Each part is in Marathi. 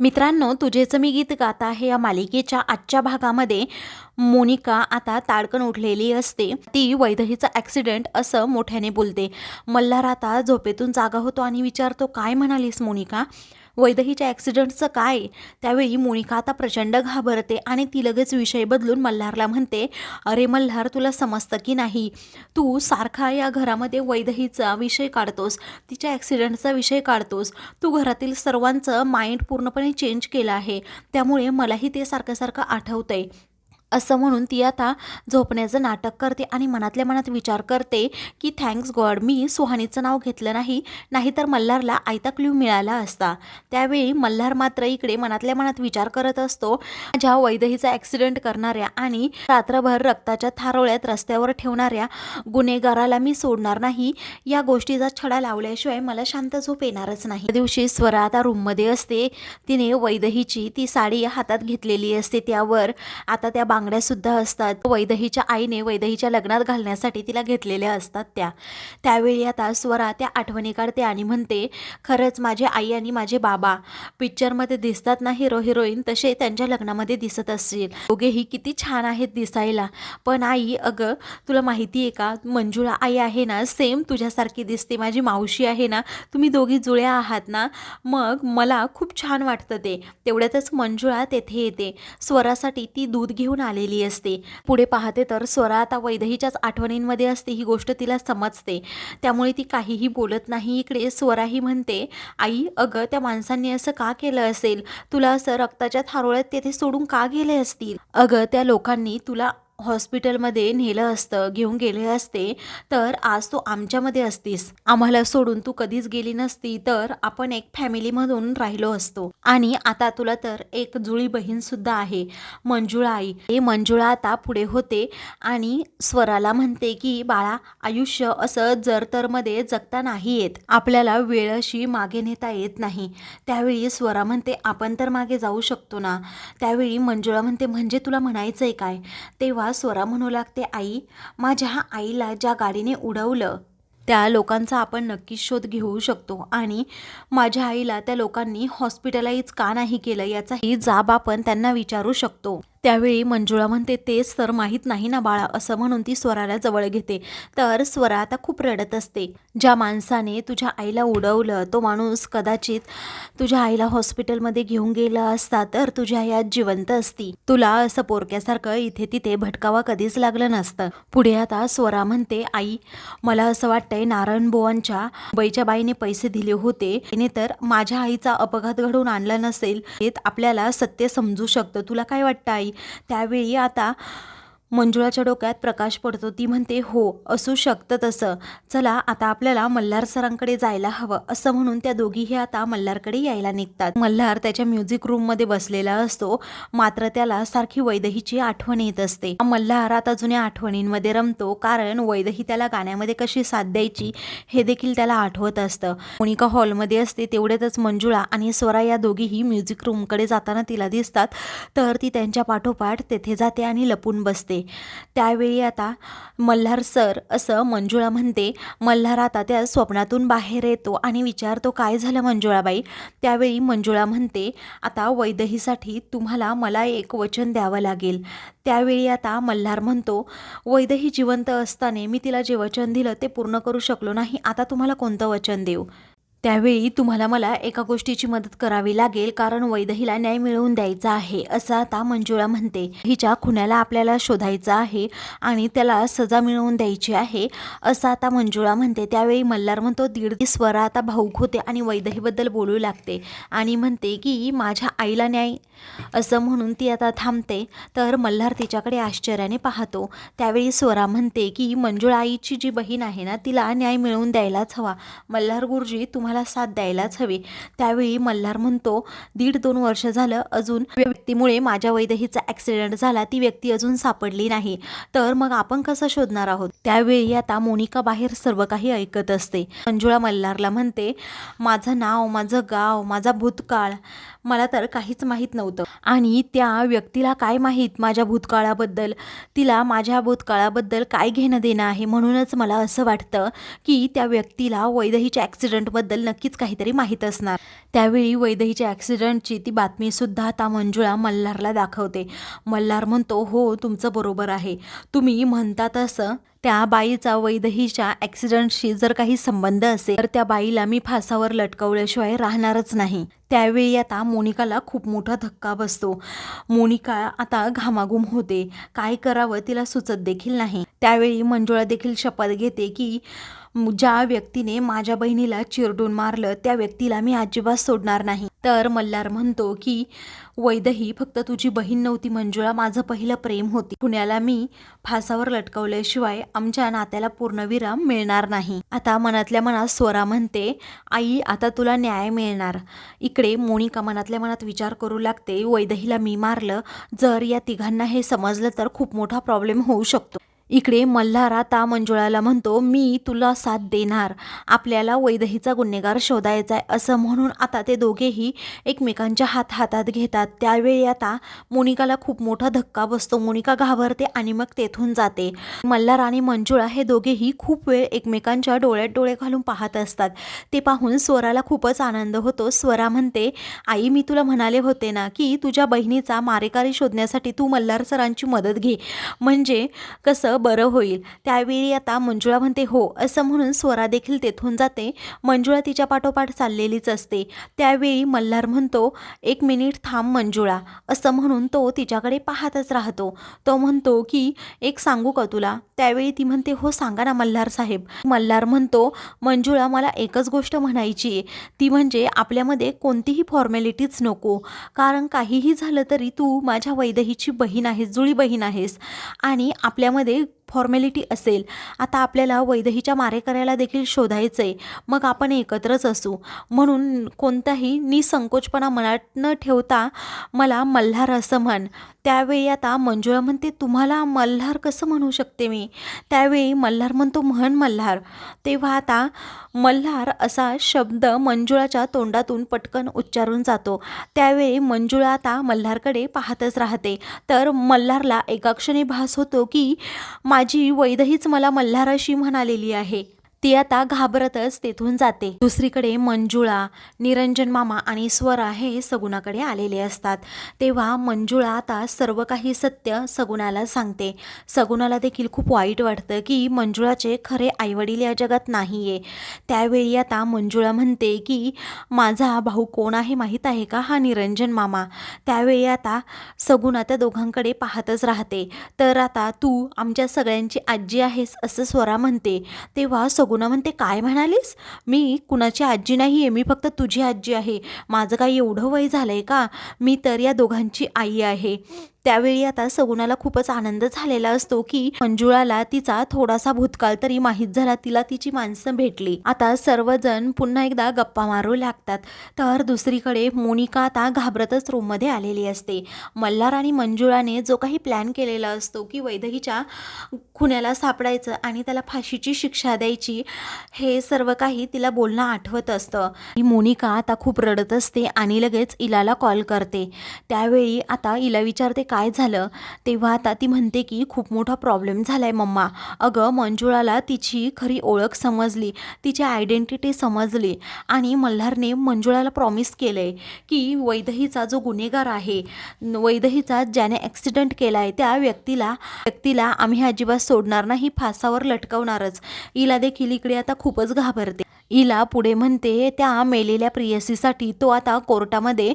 मित्रांनो तुझेचं मी गीत गात आहे या मालिकेच्या आजच्या भागामध्ये मोनिका आता ताडकन उठलेली असते. ती वैदहीचा ॲक्सिडेंट असं मोठ्याने बोलते. मल्हार आता झोपेतून जागा होतो आणि विचारतो काय म्हणालीस मोनिका? वैदहीच्या ॲक्सिडेंटचं काय? त्यावेळी मोनिका आता प्रचंड घाबरते आणि ती लगेच विषय बदलून मल्हारला म्हणते अरे मल्हार तुला समजतं की नाही? तू सारखा या घरामध्ये वैदहीचा विषय काढतोस तिच्या ॲक्सिडेंटचा विषय काढतोस. तू घरातील सर्वांचं माइंड पूर्णपणे चेंज केलं आहे. त्यामुळे मलाही ते सारखं सारखं आठवतंय. असं म्हणून ती आता झोपण्याचं नाटक करते आणि मनातल्या मनात विचार करते की थँक्स गॉड मी सुहानीचं नाव घेतलं नाही नाहीतर मल्हारला आयता क्ल्यू मिळाला असता. त्यावेळी मल्हार मात्र इकडे मनातल्या मनात विचार करत असतो ज्या वैदहीचा ॲक्सिडेंट करणाऱ्या आणि रात्रभर रक्ताच्या थारोळ्यात रस्त्यावर ठेवणाऱ्या गुन्हेगाराला मी सोडणार नाही या गोष्टीचा छडा लावल्याशिवाय मला शांत झोप येणारच नाही. त्या दिवशी स्वरा आता रूममध्ये असते तिने वैदहीची ती साडी हातात घेतलेली असते त्यावर आता त्या बांगड्या सुद्धा असतात. वैदहीच्या आईने वैदहीच्या लग्नात घालण्यासाठी तिला घेतलेल्या असतात त्या. त्यावेळी आता स्वरा त्या आठवणी काढते आणि म्हणते खरंच माझी आई आणि माझे बाबा पिक्चरमध्ये दिसतात ना हिरो हिरोईन तसे त्यांच्या लग्नामध्ये दिसत असतील. दोघेही किती छान आहेत दिसायला. पण आई अगं तुला माहिती आहे का? मंजुळा आई आहे ना सेम तुझ्यासारखी दिसते. माझी मावशी आहे ना तुम्ही दोघी जुळ्या आहात ना मग मला खूप छान वाटतं ते. तेवढ्यातच मंजुळा तेथे येते. स्वरासाठी ती दूध घेऊन आलेली असते. पुढे पाहते तर स्वरा आता वैदहीच्याच आठवणींमध्ये असते ही गोष्ट तिला समजते. त्यामुळे ती काहीही बोलत नाही. इकडे स्वराही म्हणते आई अगं त्या माणसांनी असं का केलं असेल? तुला असं रक्ताच्या थारोळ्यात तेथे सोडून का गेले असतील? अगं त्या लोकांनी तुला हॉस्पिटलमध्ये नेलं असतं घेऊन गेले असते तर आज तू आमच्यामध्ये असतीस. आम्हाला सोडून तू कधीच गेली नसती तर आपण एक फॅमिलीमधून राहिलो असतो. आणि आता तुला तर एक जुळी बहीण सुद्धा आहे मंजुळा आई हे मंजुळा आता पुढे होते आणि स्वराला म्हणते की बाळा आयुष्य असं जरतरमध्ये जगता नाही येत. आपल्याला वेळ अशी मागे नेता येत नाही. त्यावेळी स्वरा म्हणते आपण तर मागे जाऊ शकतो ना. त्यावेळी मंजुळा म्हणते म्हणजे तुला म्हणायचं आहे काय? तेव्हा स्वरा म्हणू लागते आई माझ्या आईला ज्या गाडीने उडवलं त्या लोकांचा आपण नक्कीच शोध घेऊ शकतो आणि माझ्या आईला त्या लोकांनी हॉस्पिटलाइज का नाही केलं याचाही जाब आपण त्यांना विचारू शकतो. त्यावेळी मंजुळा म्हणते तेच तर माहीत नाही ना बाळा असं म्हणून ती स्वराला जवळ घेते. तर स्वरा आता खूप रडत असते. ज्या माणसाने तुझ्या आईला उडवलं तो माणूस कदाचित तुझ्या आईला हॉस्पिटलमध्ये घेऊन गेला असता तर तुझ्या आई आज जिवंत असती. तुला असं पोरक्यासारखं इथे तिथे भटकावा कधीच लागलं नसतं. पुढे आता स्वरा म्हणते आई मला असं वाटतंय नारायण बोवांच्या बैच्या बाईने पैसे दिले होते. तिने तर माझ्या आईचा अपघात घडवून आणला नसेल. हे आपल्याला सत्य समजू शकतं. तुला काय वाटतं आई? त्यावेळी आता मंजुळाच्या डोक्यात प्रकाश पडतो. ती म्हणते हो असू शकतं तसं. चला आता आपल्याला मल्हार सरांकडे जायला हवं. असं म्हणून त्या दोघीही आता मल्हारकडे यायला निघतात. मल्हार त्याच्या म्युझिक रूममध्ये बसलेला असतो. मात्र त्याला सारखी वैदहीची आठवण येत असते. मल्हार आता जुन्या आठवणींमध्ये रमतो कारण वैदही त्याला गाण्यामध्ये कशी साथ द्यायची हे देखील त्याला आठवत असतं. मोनिका हॉलमध्ये असते तेवढ्यातच मंजुळा आणि स्वरा या दोघीही म्युझिक रूमकडे जाताना तिला दिसतात. तर ती त्यांच्या पाठोपाठ तेथे जाते आणि लपून बसते. त्यावेळी आता मल्हार सर असं मंजुळा म्हणते मल्हार आता त्या स्वप्नातून बाहेर येतो आणि विचारतो काय झालं मंजुळाबाई? त्यावेळी मंजुळा म्हणते आता वैदहीसाठी तुम्हाला मला एक वचन द्यावं लागेल. त्यावेळी आता मल्हार म्हणतो वैदही जिवंत असताना मी तिला जे वचन दिलं ते पूर्ण करू शकलो नाही आता तुम्हाला कोणतं वचन देऊ? त्यावेळी तुम्हाला मला एका गोष्टीची मदत करावी लागेल कारण वैदहीला न्याय मिळवून द्यायचा आहे असं आता मंजुळा म्हणते. हिच्या खुन्याला आपल्याला शोधायचं आहे आणि त्याला सजा मिळवून द्यायची आहे असं आता मंजुळा म्हणते. त्यावेळी मल्हार म्हणतो दीड ती स्वरा आता भाऊक होते आणि वैदहीबद्दल बोलू लागते आणि म्हणते की माझ्या आईला न्याय. असं म्हणून ती आता थांबते. तर मल्हार तिच्याकडे आश्चर्याने पाहतो. त्यावेळी स्वरा म्हणते की मंजुळा आईची जी बहीण आहे ना तिला न्याय मिळवून द्यायलाच हवा. मल्हार गुरुजी तुम्हाला साथ द्यायलाच हवी. त्यावेळी मल्हार म्हणतो दीड दोन वर्ष झालं अजून व्यक्तीमुळे माझ्या वैदहीचा ॲक्सिडेंट झाला. ती व्यक्ती अजून सापडली नाही. तर मग आपण कसं शोधणार आहोत? त्यावेळी आता मोनिका बाहेर सर्व काही ऐकत असते. मंजुळा मल्हारला म्हणते माझं नाव माझं गाव माझा भूतकाळ मला तर काहीच माहीत नव्हतं. आणि त्या व्यक्तीला काय माहीत? माझ्या भूतकाळाबद्दल? तिला माझ्या भूतकाळाबद्दल काय घेणं देणं आहे? म्हणूनच मला असं वाटतं की त्या व्यक्तीला वैदहीच्या ॲक्सिडेंटबद्दल नक्कीच काहीतरी माहीत असणार. त्यावेळी वैदहीच्या ॲक्सिडेंटची ती बातमीसुद्धा आता मंजुळा मल्हारला दाखवते. मल्हार म्हणतो हो तुमचं बरोबर आहे. तुम्ही म्हणता तसं त्या बाईचा वैदहीच्या ऍक्सिडेंटशी जर काही संबंध असेल तर त्या बाईला मी फासावर लटकवल्याशिवाय राहणारच नाही. त्यावेळी आता मोनिकाला खूप मोठा धक्का बसतो. मोनिका आता घामाघूम होते. काय करावं तिला सुचत देखील नाही. त्यावेळी मंजुळा देखील शपथ घेते की ज्या व्यक्तीने माझ्या बहिणीला चिरडून मारलं त्या व्यक्तीला मी अजिबात सोडणार नाही. तर मल्हार म्हणतो की वैदही फक्त तुझी बहीण नव्हती मंजुळा माझं पहिलं प्रेम होती. पुण्याला मी फासावर लटकवल्याशिवाय आमच्या नात्याला पूर्णविराम मिळणार नाही. आता मनातल्या मनात स्वरा म्हणते आई आता तुला न्याय मिळणार. इकडे मोनिका मनातल्या मनात विचार करू लागते वैदहीला मी मारलं. जर या तिघांना हे समजलं तर खूप मोठा प्रॉब्लेम होऊ शकतो. इकडे मल्हार आता मंजुळाला म्हणतो मी तुला साथ देणार. आपल्याला वैदहीचा गुन्हेगार शोधायचा आहे असं म्हणून आता ते दोघेही एकमेकांच्या हात हातात घेतात. त्यावेळी आता मोनिकाला खूप मोठा धक्का बसतो. मोनिका घाबरते आणि मग तेथून जाते. मल्हार आणि मंजुळा हे दोघेही खूप वेळ एकमेकांच्या डोळ्यात डोळे घालून पाहत असतात. ते पाहून स्वराला खूपच आनंद होतो. स्वरा म्हणते आई मी तुला म्हणाले होते ना की तुझ्या बहिणीचा मारेकारी शोधण्यासाठी तू मल्हार सरांची मदत घे. म्हणजे कसं बरं होईल. त्यावेळी आता मंजुळा म्हणते हो असं म्हणून स्वरा देखील तेथून जाते. मंजुळा तिच्या पाठोपाठ चाललेलीच असते. त्यावेळी मल्हार म्हणतो एक मिनिट थांब मंजुळा असं म्हणून तो तिच्याकडे पाहतच राहतो. तो म्हणतो की एक सांगू का तुला? त्यावेळी ती म्हणते हो सांगा ना मल्हार साहेब. मल्हार म्हणतो मंजुळा मला एकच गोष्ट म्हणायची आहे. ती म्हणजे आपल्यामध्ये कोणतीही फॉर्मॅलिटीच नको. कारण काहीही झालं तरी तू माझ्या वैदहीची बहीण आहेस जुळी बहीण आहेस. आणि आपल्यामध्ये Ve फॉर्मॅलिटी असेल आता आपल्याला वैदहीच्या मारेकऱ्याला देखील शोधायचं आहे मग आपण एकत्रच असू. म्हणून कोणताही निसंकोचपणा मनात न ठेवता मला मल्हार असं म्हण. त्यावेळी आता मंजुळा म्हणते तुम्हाला मल्हार कसं म्हणू शकते मी? त्यावेळी मल्हार म्हणतो म्हण मल्हार. तेव्हा आता मल्हार असा शब्द मंजुळाच्या तोंडातून पटकन उच्चारून जातो. त्यावेळी मंजुळा आता मल्हारकडे पाहतच राहते. तर मल्हारला एका क्षणी भास होतो की माझी वैदहीच मला मल्हाराशी म्हणालेली आहे. ती आता घाबरतच तेथून जाते. दुसरीकडे मंजुळा निरंजन मामा आणि स्वरा हे सगुणाकडे आलेले असतात. तेव्हा मंजुळा आता सर्व काही सत्य सगुणाला सांगते. सगुणाला देखील खूप वाईट वाटतं की मंजुळाचे खरे आईवडील या जगात नाही आहे त्यावेळी आता मंजुळा म्हणते की माझा भाऊ कोण आहे माहीत आहे का? हा निरंजन मामा. त्यावेळी आता सगुणा त्या दोघांकडे पाहतच राहते. तर आता तू आमच्या सगळ्यांची आजी आहेस असं स्वरा म्हणते. तेव्हा सगुण म्हणते काय म्हणालीस? मी कुणाची आजी नाही आहे मी फक्त तुझी आजी आहे. माझं काही एवढं वय झालं आहे का? मी तर या दोघांची आई आहे. त्यावेळी आता सगुणाला खूपच आनंद झालेला असतो की मंजुळाला तिचा थोडासा भूतकाळ तरी माहीत झाला तिला तिची माणसं भेटली. आता सर्वजण पुन्हा एकदा गप्पा मारू लागतात. तर दुसरीकडे मोनिका आता घाबरतच रूममध्ये आलेली असते. मल्हार आणि मंजुळाने जो काही प्लॅन केलेला असतो की वैदहीच्या खुन्याला सापडायचं आणि त्याला फाशीची शिक्षा द्यायची हे सर्व काही तिला बोलणं आठवत असतं. मोनिका आता खूप रडत असते आणि लगेच इलाला कॉल करते. त्यावेळी आता इला विचारते काय झालं? तेव्हा आता ती म्हणते की खूप मोठा प्रॉब्लेम झाला आहे मम्मा. अगं मंजुळाला तिची खरी ओळख समजली. तिची आयडेंटिटी समजली. आणि मल्हारने मंजुळाला प्रॉमिस केलं आहे की वैदहीचा जो गुन्हेगार आहे वैदहीचा ज्याने ॲक्सिडेंट केला आहे त्या व्यक्तीला व्यक्तीला आम्ही अजिबात सोडणार नाही फासावर लटकवणारच. हिला देखील इकडे आता खूपच घाबरते. इला पुढे म्हणते त्या मेलेल्या प्रियसीसाठी तो आता कोर्टामध्ये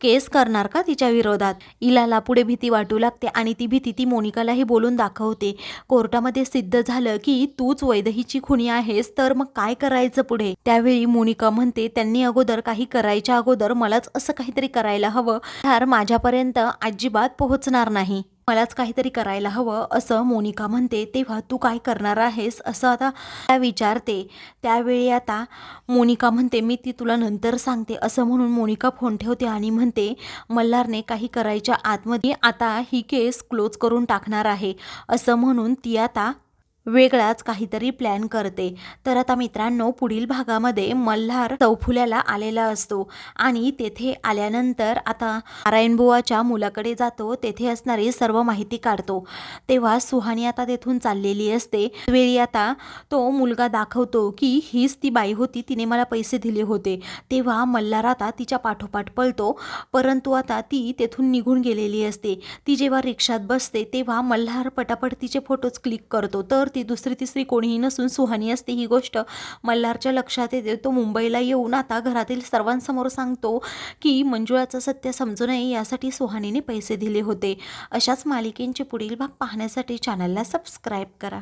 केस करणार का तिच्या विरोधात? इलाला पुढे भीती वाटू लागते आणि ती भीती ती मोनिकालाही बोलून दाखवते. कोर्टामध्ये सिद्ध झालं की तूच वैदहीची खुणी आहेस तर मग काय करायचं पुढे? त्यावेळी मोनिका म्हणते त्यांनी अगोदर काही करायच्या अगोदर मलाच असं काहीतरी करायला हवं. तर माझ्यापर्यंत अजिबात पोहोचणार नाही. मलाच काहीतरी करायला हवं असं मोनिका म्हणते. तेव्हा तू काय करणार आहेस असं आता त्या विचारते. त्यावेळी आता मोनिका म्हणते मी ती तुला नंतर सांगते. असं म्हणून मोनिका फोन ठेवते आणि म्हणते मल्हारने काही करायच्या आतमध्ये आता ही केस क्लोज करून टाकणार आहे. असं म्हणून ती आता वेगळाच काहीतरी प्लॅन करते. तर आता मित्रांनो पुढील भागामध्ये मल्हार चौफुल्याला आलेला असतो आणि तेथे आल्यानंतर आता नारायणबुवाच्या मुलाकडे जातो. तेथे असणारी सर्व माहिती काढतो. तेव्हा सुहानी आता तेथून चाललेली असते. वेळी आता तो मुलगा दाखवतो की हीच ती बाई होती तिने मला पैसे दिले होते. तेव्हा मल्हार आता तिच्या पाठोपाठ पळतो परंतु आता ती तेथून निघून गेलेली असते. ती जेव्हा रिक्षात बसते तेव्हा मल्हार पटापट तिचे फोटोज क्लिक करतो. तर ती दुसरी तिसरी कोणीही नसून सुहानी असते ही गोष्ट मल्हारच्या लक्षात येते. तो मुंबईला येऊन आता घरातील सर्वांसमोर सांगतो की मंजुळाचं सत्य समजू नये यासाठी सुहानीने पैसे दिले होते. अशाच मालिकेंचे पुढील भाग पाहण्यासाठी चॅनलला सबस्क्राईब करा.